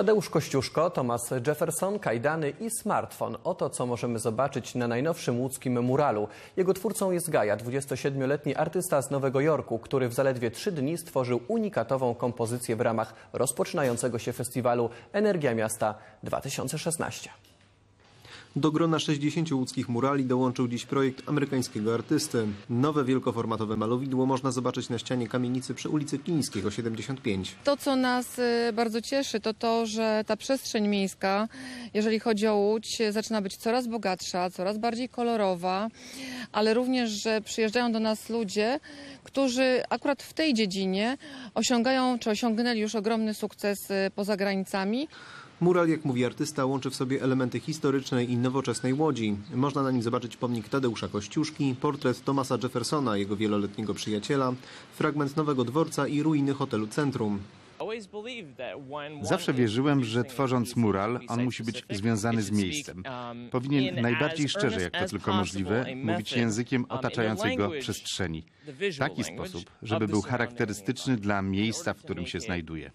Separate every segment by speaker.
Speaker 1: Tadeusz Kościuszko, Thomas Jefferson, kajdany i smartfon. Oto co możemy zobaczyć na najnowszym łódzkim muralu. Jego twórcą jest Gaja, 27-letni artysta z Nowego Jorku, który w zaledwie trzy dni stworzył unikatową kompozycję w ramach rozpoczynającego się festiwalu Energia Miasta 2016.
Speaker 2: Do grona 60 łódzkich murali dołączył dziś projekt amerykańskiego artysty. Nowe wielkoformatowe malowidło można zobaczyć na ścianie kamienicy przy ulicy Klińskiego 75.
Speaker 3: To, co nas y, bardzo cieszy, to to, że ta przestrzeń miejska, jeżeli chodzi o Łódź, zaczyna być coraz bogatsza, coraz bardziej kolorowa, ale również, że przyjeżdżają do nas ludzie, którzy akurat w tej dziedzinie osiągają, czy osiągnęli już ogromny sukces y, poza granicami.
Speaker 2: Mural, jak mówi artysta, łączy w sobie elementy historycznej i nowoczesnej Łodzi. Można na nim zobaczyć pomnik Tadeusza Kościuszki, portret Thomasa Jeffersona, jego wieloletniego przyjaciela, fragment Nowego Dworca i ruiny hotelu Centrum.
Speaker 4: Zawsze wierzyłem, że tworząc mural, on musi być związany z miejscem. Powinien najbardziej szczerze, jak to tylko możliwe, mówić językiem otaczającej go przestrzeni. W taki sposób, żeby był charakterystyczny dla miejsca, w którym się znajduje.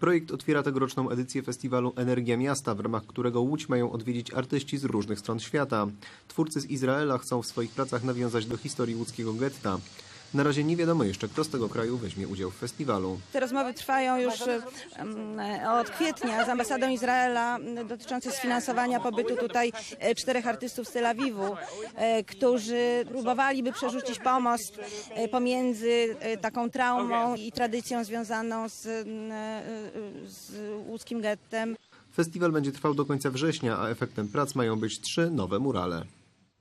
Speaker 2: Projekt otwiera tegoroczną edycję festiwalu Energia Miasta, w ramach którego Łódź mają odwiedzić artyści z różnych stron świata. Twórcy z Izraela chcą w swoich pracach nawiązać do historii łódzkiego getta. Na razie nie wiadomo jeszcze, kto z tego kraju weźmie udział w festiwalu.
Speaker 5: Te rozmowy trwają już od kwietnia z ambasadą Izraela dotyczące sfinansowania pobytu tutaj e, czterech artystów z Tel Awiwu, e, którzy próbowaliby przerzucić pomost e, pomiędzy taką traumą i tradycją związaną z, z łódzkim gettem.
Speaker 2: Festiwal będzie trwał do końca września, a efektem prac mają być trzy nowe murale.